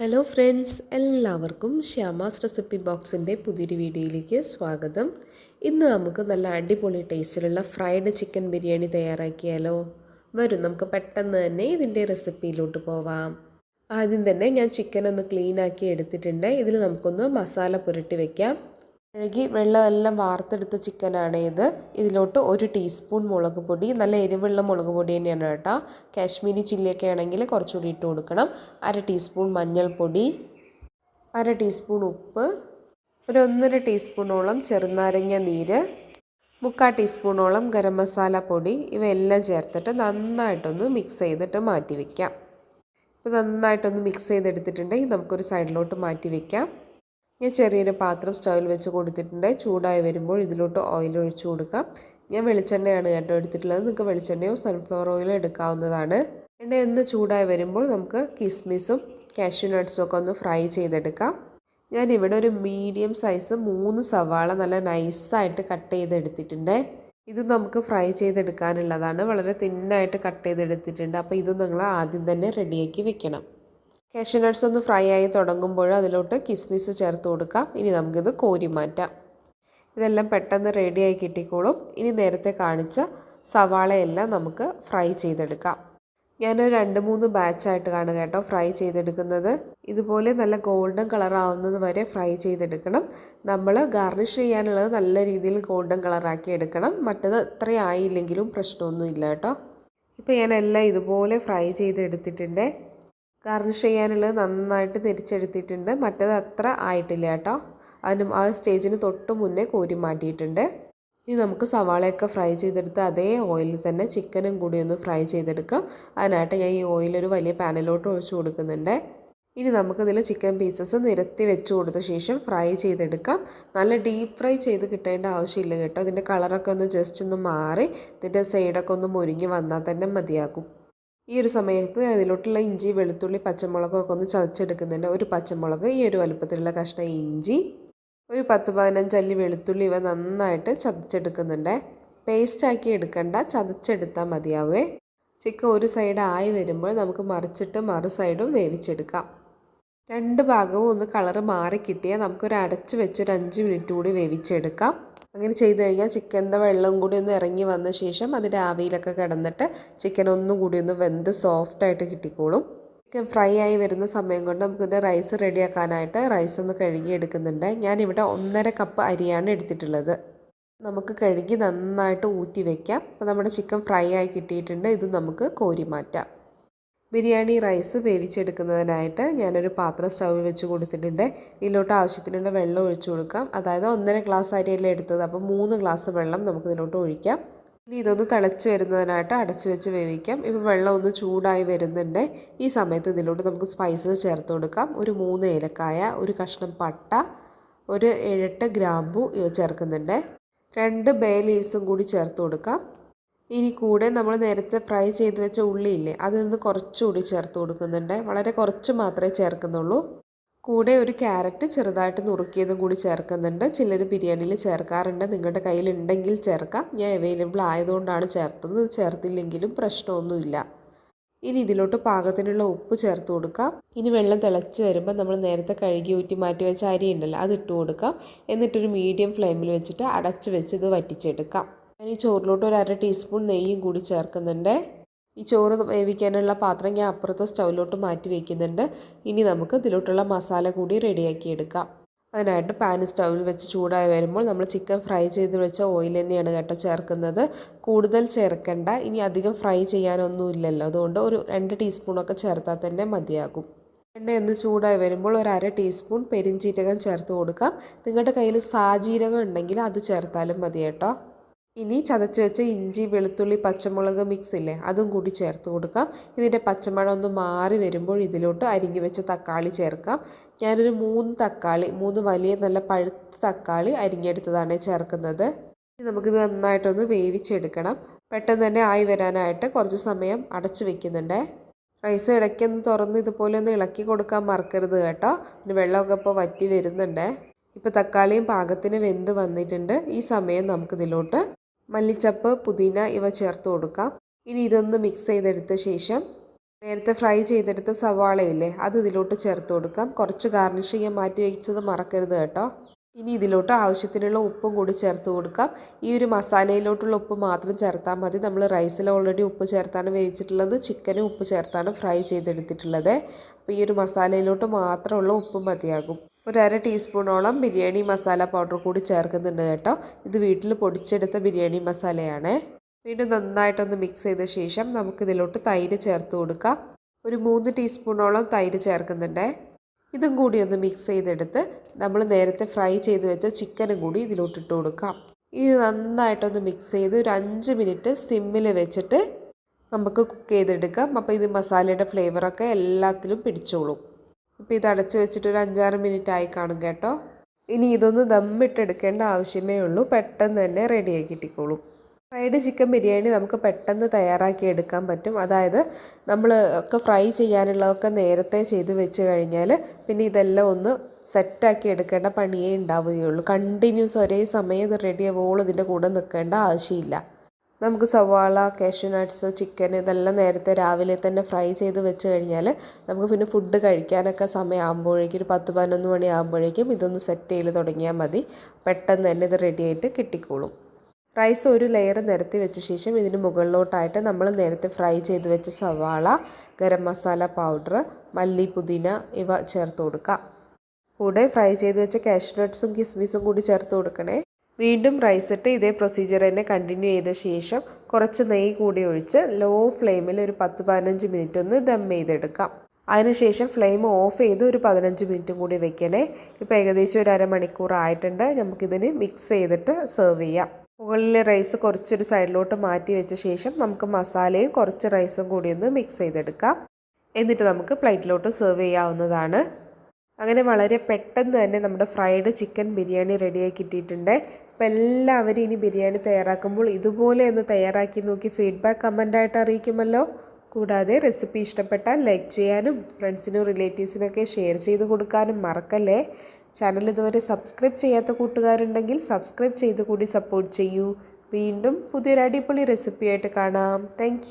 Hello friends എല്ലാവർക്കും Shyama's recipe ബോക്സിന്റെ പുതിയൊരു വീഡിയോയിലേക്ക് സ്വാഗതം. ഇന്ന് നമുക്ക് നല്ല അടിപൊളി ടേസ്റ്റിലുള്ള ഫ്രൈഡ് ചിക്കൻ ബിരിയാണി തയ്യാറാക്കിയാലോ? വരും നമുക്ക് പെട്ടെന്ന് തന്നെ ഇതിന്റെ റെസിപ്പിയിലോട്ട് പോവാം. ആദ്യം തന്നെ ഞാൻ ചിക്കൻ ഒന്ന് ക്ലീൻ ആക്കി എടുത്തിട്ടുണ്ട്. ഇതിൽ നമുക്കൊന്ന് മസാല പുരട്ടി വയ്ക്കാം കഴുകി വെള്ളമെല്ലാം വാർത്തെടുത്ത ചിക്കനാണ് ഇത്. ഇതിലോട്ട് ഒരു ടീസ്പൂൺ മുളക് പൊടി നല്ല എരിവുള്ള മുളക് പൊടി തന്നെയാണ് കേട്ടോ. കാശ്മീരി ചില്ലിയൊക്കെ ആണെങ്കിൽ കുറച്ചുകൂടി ഇട്ട് കൊടുക്കണം. അര ടീസ്പൂൺ മഞ്ഞൾപ്പൊടി അര ടീസ്പൂൺ ഉപ്പ് ഒരു ഒന്നര ടീസ്പൂണോളം ചെറുനാരങ്ങ നീര് മുക്കാൽ ടീസ്പൂണോളം ഗരം മസാല പൊടി ഇവയെല്ലാം ചേർത്തിട്ട് നന്നായിട്ടൊന്ന് മിക്സ് ചെയ്തിട്ട് മാറ്റി വയ്ക്കാം ഇപ്പോൾ നന്നായിട്ടൊന്ന് മിക്സ് ചെയ്തെടുത്തിട്ടുണ്ടെങ്കിൽ നമുക്കൊരു സൈഡിലോട്ട് മാറ്റി വയ്ക്കാം ഞാൻ ചെറിയൊരു പാത്രം സ്റ്റൗവിൽ വെച്ച് കൊടുത്തിട്ടുണ്ട്. ചൂടായി വരുമ്പോൾ ഇതിലോട്ട് ഓയിൽ ഒഴിച്ചു കൊടുക്കാം. ഞാൻ വെളിച്ചെണ്ണയാണ് കേട്ടോ എടുത്തിട്ടുള്ളത്. നിങ്ങൾക്ക് വെളിച്ചെണ്ണയോ സൺഫ്ലവർ ഓയിലോ എടുക്കാവുന്നതാണ്. എണ്ണ ഒന്ന് ചൂടായി വരുമ്പോൾ നമുക്ക് കിസ്മിസും കാഷ്യൂ നട്ട്സും ഒക്കെ ഒന്ന് ഫ്രൈ ചെയ്തെടുക്കാം. ഞാൻ ഇവിടെ ഒരു മീഡിയം സൈസ് മൂന്ന് സവാള നല്ല നൈസായിട്ട് കട്ട് ചെയ്തെടുത്തിട്ടുണ്ട്. ഇത് നമുക്ക് ഫ്രൈ ചെയ്തെടുക്കാനുള്ളതാണ്. വളരെ തിന്നായിട്ട് കട്ട് ചെയ്തെടുത്തിട്ടുണ്ട്. അപ്പോൾ ഇതും നിങ്ങൾ ആദ്യം തന്നെ റെഡിയാക്കി വെക്കണം. കാഷ്യൂ നട്ട്സ് ഒന്ന് ഫ്രൈ ആയി തുടങ്ങുമ്പോൾ അതിലോട്ട് കിസ്മിസ് ചേർത്ത് കൊടുക്കാം. ഇനി നമുക്കിത് കോരി മാറ്റാം. ഇതെല്ലാം പെട്ടെന്ന് റെഡിയായി കിട്ടിക്കോളും. ഇനി നേരത്തെ കാണിച്ച സവാളയെല്ലാം നമുക്ക് ഫ്രൈ ചെയ്തെടുക്കാം. ഞാനൊരു രണ്ട് മൂന്ന് ബാച്ചായിട്ട് കാണുക കേട്ടോ ഫ്രൈ ചെയ്തെടുക്കുന്നത്. ഇതുപോലെ നല്ല ഗോൾഡൻ കളർ ആവുന്നത് വരെ ഫ്രൈ ചെയ്തെടുക്കണം. നമ്മൾ ഗാർണിഷ് ചെയ്യാനുള്ളത് നല്ല രീതിയിൽ ഗോൾഡൻ കളറാക്കി എടുക്കണം. മറ്റത് ഇത്ര ആയില്ലെങ്കിലും പ്രശ്നമൊന്നുമില്ല കേട്ടോ. ഇപ്പോൾ ഞാൻ ഇതുപോലെ ഫ്രൈ ചെയ്തെടുത്തിട്ടുണ്ട്. ഗാർണിഷ് ചെയ്യാനുള്ളത് നന്നായിട്ട് തിരിച്ചെടുത്തിട്ടുണ്ട്. മറ്റത് അത്ര ആയിട്ടില്ല കേട്ടോ. അതിന് ആ സ്റ്റേജിന് തൊട്ട് മുന്നേ കോരി മാറ്റിയിട്ടുണ്ട്. ഇനി നമുക്ക് സവാളയൊക്കെ ഫ്രൈ ചെയ്തെടുത്ത് അതേ ഓയിലിൽ തന്നെ ചിക്കനും കൂടി ഒന്ന് ഫ്രൈ ചെയ്തെടുക്കാം. അതിനായിട്ട് ഞാൻ ഈ ഓയിൽ ഒരു വലിയ പാനിലോട്ട് ഒഴിച്ചു കൊടുക്കുന്നുണ്ട്. ഇനി നമുക്കിതിൽ ചിക്കൻ പീസസ് നിരത്തി വെച്ച് കൊടുത്ത ശേഷം ഫ്രൈ ചെയ്തെടുക്കാം. നല്ല ഡീപ്പ് ഫ്രൈ ചെയ്ത് കിട്ടേണ്ട ആവശ്യമില്ല കേട്ടോ. ഇതിന്റെ കളറൊക്കെ ഒന്ന് ജസ്റ്റ് ഒന്ന് മാറി ഇതിന്റെ സൈഡൊക്കെ ഒന്ന് മുരിഞ്ഞ് വന്നാൽ തന്നെ മതിയാകും. ഈ ഒരു സമയത്ത് അതിലോട്ടുള്ള ഇഞ്ചി വെളുത്തുള്ളി പച്ചമുളകൊക്കെ ഒന്ന് ചതച്ചെടുക്കുന്നുണ്ട്. ഒരു പച്ചമുളക് ഈ ഒരു വലുപ്പത്തിലുള്ള കഷ്ണം ഇഞ്ചി ഒരു പത്ത് പതിനഞ്ചല്ലി വെളുത്തുള്ളി ഇവ നന്നായിട്ട് ചതച്ചെടുക്കുന്നുണ്ട്. പേസ്റ്റാക്കി എടുക്കണ്ട ചതച്ചെടുത്താൽ മതിയാവേ. ചിക്കൻ ഒരു സൈഡ് ആയി വരുമ്പോൾ നമുക്ക് മറിച്ചിട്ട് മറു സൈഡും വേവിച്ചെടുക്കാം. രണ്ട് ഭാഗവും ഒന്ന് കളറ് മാറി കിട്ടിയാൽ നമുക്കൊരു അടച്ച് വെച്ച് ഒരു അഞ്ച് മിനിറ്റ് കൂടി വേവിച്ചെടുക്കാം. അങ്ങനെ ചെയ്ത് കഴിഞ്ഞാൽ ചിക്കന്റെ വെള്ളം കൂടി ഒന്ന് ഇറങ്ങി വന്ന ശേഷം അതിന്റെ ആവിയിലൊക്കെ കിടന്നിട്ട് ചിക്കൻ ഒന്നും കൂടി ഒന്ന് വെന്ത് സോഫ്റ്റായിട്ട് കിട്ടിക്കോളും. ചിക്കൻ ഫ്രൈ ആയി വരുന്ന സമയം കൊണ്ട് നമുക്കിത് റൈസ് റെഡിയാക്കാനായിട്ട് റൈസ് ഒന്ന് കഴുകി എടുക്കുന്നുണ്ട്. ഞാനിവിടെ ഒന്നര കപ്പ് അരിയാണ് എടുത്തിട്ടുള്ളത്. നമുക്ക് കഴുകി നന്നായിട്ട് ഊറ്റി വയ്ക്കാം അപ്പോൾ നമ്മുടെ ചിക്കൻ ഫ്രൈ ആയി കിട്ടിയിട്ടുണ്ട്. ഇത് നമുക്ക് കോരി മാറ്റാം. ബിരിയാണി റൈസ് വേവിച്ചെടുക്കുന്നതിനായിട്ട് ഞാനൊരു പാത്രം സ്റ്റൗവിൽ വെച്ച് കൊടുത്തിട്ടുണ്ട്. ഇതിലോട്ട് ആവശ്യത്തിനുള്ള വെള്ളം ഒഴിച്ചു കൊടുക്കാം. അതായത് ഒന്നര ഗ്ലാസ് അരിയല്ലേ എടുത്തത്. അപ്പോൾ മൂന്ന് ഗ്ലാസ് വെള്ളം നമുക്ക് ഇതിലോട്ട് ഒഴിക്കാം. ഇനി ഇതൊന്ന് തിളച്ച് വരുന്നതിനായിട്ട് അടച്ച് വെച്ച് വേവിക്കാം. ഇപ്പോൾ വെള്ളം ഒന്ന് ചൂടായി വരുന്നുണ്ട്. ഈ സമയത്ത് ഇതിലോട്ട് നമുക്ക് സ്പൈസസ് ചേർത്ത് കൊടുക്കാം. ഒരു മൂന്ന് ഏലക്കായ ഒരു കഷ്ണം പട്ട ഒരു ഏഴെട്ട് ഗ്രാമ്പു ചേർക്കുന്നുണ്ട്. രണ്ട് ബേ ലീവ്സും കൂടി ചേർത്ത് കൊടുക്കാം. ഇനി കൂടെ നമ്മൾ നേരത്തെ ഫ്രൈ ചെയ്ത് വെച്ച ഉള്ളിയില്ലേ അതിൽ നിന്ന് കുറച്ചുകൂടി ചേർത്ത് കൊടുക്കുന്നുണ്ട്. വളരെ കുറച്ച് മാത്രമേ ചേർക്കുന്നുള്ളൂ. കൂടെ ഒരു ക്യാരറ്റ് ചെറുതായിട്ട് നുറുക്കിയതും കൂടി ചേർക്കുന്നുണ്ട്. ചിലർ ബിരിയാണിയിൽ ചേർക്കാറുണ്ട്. നിങ്ങളുടെ കയ്യിലുണ്ടെങ്കിൽ ചേർക്കാം. ഞാൻ അവൈലബിൾ ആയതുകൊണ്ടാണ് ചേർത്തത്. ചേർത്തില്ലെങ്കിലും പ്രശ്നമൊന്നുമില്ല. ഇനി ഇതിലോട്ട് പാകത്തിനുള്ള ഉപ്പ് ചേർത്ത് കൊടുക്കാം. ഇനി വെള്ളം തിളച്ച് വരുമ്പോൾ നമ്മൾ നേരത്തെ കഴുകി ഊറ്റി മാറ്റി വെച്ച അരി ഉണ്ടല്ലോ അത് ഇട്ട് കൊടുക്കാം. എന്നിട്ടൊരു മീഡിയം ഫ്ലെയിമിൽ വെച്ചിട്ട് അടച്ച് വെച്ച് ഇത് വറ്റിച്ചെടുക്കാം. ഞാൻ ഈ ചോറിലോട്ട് ഒരു അര ടീസ്പൂൺ നെയ്യും കൂടി ചേർക്കുന്നുണ്ട്. ഈ ചോറ് വേവിക്കാനുള്ള പാത്രം ഞാൻ അപ്പുറത്തെ സ്റ്റൗവിലോട്ട് മാറ്റി വയ്ക്കുന്നുണ്ട് ഇനി നമുക്ക് ഇതിലോട്ടുള്ള മസാല കൂടി റെഡിയാക്കി എടുക്കാം. അതിനായിട്ട് പാൻ സ്റ്റൗവിൽ വെച്ച് ചൂടായി വരുമ്പോൾ നമ്മൾ ചിക്കൻ ഫ്രൈ ചെയ്ത് വെച്ച ഓയിൽ തന്നെയാണ് കേട്ടോ ചേർക്കുന്നത്. കൂടുതൽ ചേർക്കേണ്ട. ഇനി അധികം ഫ്രൈ ചെയ്യാനൊന്നുമില്ലല്ലോ അതുകൊണ്ട് ഒരു രണ്ട് ടീസ്പൂണൊക്കെ ചേർത്താൽ തന്നെ മതിയാകും. എണ്ണ ഒന്ന് ചൂടായി വരുമ്പോൾ ഒരു അര ടീസ്പൂൺ പെരിഞ്ചീരകം ചേർത്ത് കൊടുക്കാം. നിങ്ങളുടെ കയ്യിൽ സാജീരകം ഉണ്ടെങ്കിൽ അത് ചേർത്താലും മതി കേട്ടോ. ഇനി ചതച്ച് വെച്ച ഇഞ്ചി വെളുത്തുള്ളി പച്ചമുളക് മിക്സ് ഇല്ലേ അതും കൂടി ചേർത്ത് കൊടുക്കാം. ഇതിന്റെ പച്ചമണം ഒന്ന് മാറി വരുമ്പോൾ ഇതിലോട്ട് അരിഞ്ഞു വെച്ച തക്കാളി ചേർക്കാം. ഞാനൊരു മൂന്ന് തക്കാളി മൂന്ന് വലിയ നല്ല പഴുത്ത തക്കാളി അരിഞ്ഞെടുത്തതാണ് ചേർക്കുന്നത്. നമുക്കിത് നന്നായിട്ടൊന്ന് വേവിച്ചെടുക്കണം. പെട്ടെന്ന് തന്നെ ആയി വരാനായിട്ട് കുറച്ച് സമയം അടച്ചു വെക്കുന്നുണ്ട്. റൈസ് ഇടയ്ക്കൊന്ന് തുറന്ന് ഇതുപോലെ ഒന്ന് ഇളക്കി കൊടുക്കാൻ മറക്കരുത് കേട്ടോ. പിന്നെ വെള്ളമൊക്കെ ഇപ്പോൾ വറ്റി വരുന്നുണ്ട്. ഇപ്പോൾ തക്കാളിയും പാകത്തിന് വെന്ത് വന്നിട്ടുണ്ട്. ഈ സമയം നമുക്കിതിലോട്ട് മല്ലിച്ചപ്പ് പുതിന ഇവ ചേർത്ത് കൊടുക്കാം. ഇനി ഇതൊന്ന് മിക്സ് ചെയ്തെടുത്ത ശേഷം നേരത്തെ ഫ്രൈ ചെയ്തെടുത്ത സവാളയില്ലേ അത് ഇതിലോട്ട് ചേർത്ത് കൊടുക്കാം. കുറച്ച് ഗാർണിഷ് ചെയ്യാൻ മാറ്റി വെച്ചത് മറക്കരുത് കേട്ടോ. ഇനി ഇതിലോട്ട് ആവശ്യത്തിനുള്ള ഉപ്പും കൂടി ചേർത്ത് കൊടുക്കാം. ഈ ഒരു മസാലയിലോട്ടുള്ള ഉപ്പ് മാത്രം ചേർത്താൽ മതി. നമ്മൾ റൈസിൽ ഓൾറെഡി ഉപ്പ് ചേർത്താണ് വേവിച്ചിട്ടുള്ളത്. ചിക്കനും ഉപ്പ് ചേർത്താണ് ഫ്രൈ ചെയ്തെടുത്തിട്ടുള്ളത്. അപ്പോൾ ഈ ഒരു മസാലയിലോട്ട് മാത്രമുള്ള ഉപ്പ് മതിയാകും. ഒരു അര ടീസ്പൂണോളം ബിരിയാണി മസാല പൗഡർ കൂടി ചേർക്കുന്നുണ്ട് കേട്ടോ. ഇത് വീട്ടിൽ പൊടിച്ചെടുത്ത ബിരിയാണി മസാലയാണ്. വീണ്ടും നന്നായിട്ടൊന്ന് മിക്സ് ചെയ്ത ശേഷം നമുക്കിതിലോട്ട് തൈര് ചേർത്ത് കൊടുക്കാം. ഒരു മൂന്ന് ടീസ്പൂണോളം തൈര് ചേർക്കുന്നുണ്ട്. ഇതും കൂടി ഒന്ന് മിക്സ് ചെയ്തെടുത്ത് നമ്മൾ നേരത്തെ ഫ്രൈ ചെയ്ത് വെച്ച ചിക്കനും കൂടി ഇതിലോട്ട് ഇട്ട് കൊടുക്കാം. ഇനി നന്നായിട്ടൊന്ന് മിക്സ് ചെയ്ത് ഒരു അഞ്ച് മിനിറ്റ് സിമ്മിൽ വെച്ചിട്ട് നമുക്ക് കുക്ക് ചെയ്തെടുക്കാം. അപ്പോൾ ഇത് മസാലയുടെ ഫ്ലേവറൊക്കെ എല്ലാത്തിലും പിടിച്ചോളും. അപ്പോൾ ഇത് അടച്ച് വെച്ചിട്ട് ഒരു അഞ്ചാറ് മിനിറ്റ് ആയി കാണും കേട്ടോ. ഇനി ഇതൊന്ന് ദമ്മിട്ടെടുക്കേണ്ട ആവശ്യമേ ഉള്ളൂ. പെട്ടെന്ന് തന്നെ റെഡിയാക്കി കിട്ടിക്കോളും. ഫ്രൈഡ് ചിക്കൻ ബിരിയാണി നമുക്ക് പെട്ടെന്ന് തയ്യാറാക്കി എടുക്കാൻ പറ്റും. അതായത് നമ്മൾ ഒക്കെ ഫ്രൈ ചെയ്യാനുള്ളതൊക്കെ നേരത്തെ ചെയ്ത് വെച്ച് കഴിഞ്ഞാൽ പിന്നെ ഇതെല്ലാം ഒന്ന് സെറ്റാക്കി എടുക്കേണ്ട പണിയേ ഉണ്ടാവുകയുള്ളൂ. കണ്ടിന്യൂസ് ഒരേ സമയം ഇത് റെഡി ആവുമ്പോൾ ഇതിന്റെ കൂടെ നിൽക്കേണ്ട ആവശ്യമില്ല. നമുക്ക് സവാള കാഷ്യൂ നട്ട്സ് ചിക്കൻ ഇതെല്ലാം നേരത്തെ രാവിലെ തന്നെ ഫ്രൈ ചെയ്ത് വെച്ച് കഴിഞ്ഞാൽ നമുക്ക് പിന്നെ ഫുഡ് കഴിക്കാനൊക്കെ സമയമാകുമ്പോഴേക്കും ഒരു പത്ത് പതിനൊന്ന് മണിയാകുമ്പോഴേക്കും ഇതൊന്ന് സെറ്റ് ചെയ്ത് തുടങ്ങിയാൽ മതി. പെട്ടെന്ന് തന്നെ ഇത് റെഡി ആയിട്ട് കിട്ടിക്കോളും. റൈസ് ഒരു ലെയർ നിരത്തി വെച്ച ശേഷം ഇതിന് മുകളിലോട്ടായിട്ട് നമ്മൾ നേരത്തെ ഫ്രൈ ചെയ്ത് വെച്ച സവാള ഗരം മസാല പൗഡർ മല്ലി പുതിന ഇവ ചേർത്ത് കൊടുക്കാം. കൂടെ ഫ്രൈ ചെയ്ത് വെച്ച കാഷ്നട്ട്സും കിസ്മിസും കൂടി ചേർത്ത് കൊടുക്കണേ. വീണ്ടും റൈസ് ഇട്ട് ഇതേ പ്രൊസീജിയർ തന്നെ കണ്ടിന്യൂ ചെയ്ത ശേഷം കുറച്ച് നെയ്യ് കൂടി ഒഴിച്ച് ലോ ഫ്ലെയിമിൽ ഒരു പത്ത് പതിനഞ്ച് മിനിറ്റ് ഒന്ന് ദം ചെയ്തെടുക്കാം. അതിനുശേഷം ഫ്ലെയിം ഓഫ് ചെയ്ത് ഒരു പതിനഞ്ച് മിനിറ്റും കൂടി വെക്കണേ. ഇപ്പോൾ ഏകദേശം ഒരു അരമണിക്കൂർ ആയിട്ടുണ്ട്. നമുക്കിതിന് മിക്സ് ചെയ്തിട്ട് സെർവ് ചെയ്യാം. മുകളിലെ റൈസ് കുറച്ചൊരു സൈഡിലോട്ട് മാറ്റി വെച്ച ശേഷം നമുക്ക് മസാലയും കുറച്ച് റൈസും കൂടി ഒന്ന് മിക്സ് ചെയ്തെടുക്കാം. എന്നിട്ട് നമുക്ക് പ്ലേറ്റിലോട്ട് സെർവ് ചെയ്യാവുന്നതാണ്. അങ്ങനെ വളരെ പെട്ടെന്ന് തന്നെ നമ്മുടെ ഫ്രൈഡ് ചിക്കൻ ബിരിയാണി റെഡിയായി കിട്ടിയിട്ടുണ്ട്. അപ്പോൾ എല്ലാവരും ഇനി ബിരിയാണി തയ്യാറാക്കുമ്പോൾ ഇതുപോലെ ഒന്ന് തയ്യാറാക്കി നോക്കി ഫീഡ്ബാക്ക് കമന്റായിട്ട് അറിയിക്കുമല്ലോ. കൂടാതെ റെസിപ്പി ഇഷ്ടപ്പെട്ടാൽ ലൈക്ക് ചെയ്യാനും ഫ്രണ്ട്സിനും റിലേറ്റീവ്സിനൊക്കെ ഷെയർ ചെയ്ത് കൊടുക്കാനും മറക്കല്ലേ. ചാനൽ ഇതുവരെ സബ്സ്ക്രൈബ് ചെയ്യാത്ത കൂട്ടുകാരുണ്ടെങ്കിൽ സബ്സ്ക്രൈബ് ചെയ്ത് കൂടി സപ്പോർട്ട് ചെയ്യൂ. വീണ്ടും പുതിയൊരു അടിപൊളി റെസിപ്പിയായിട്ട് കാണാം. താങ്ക്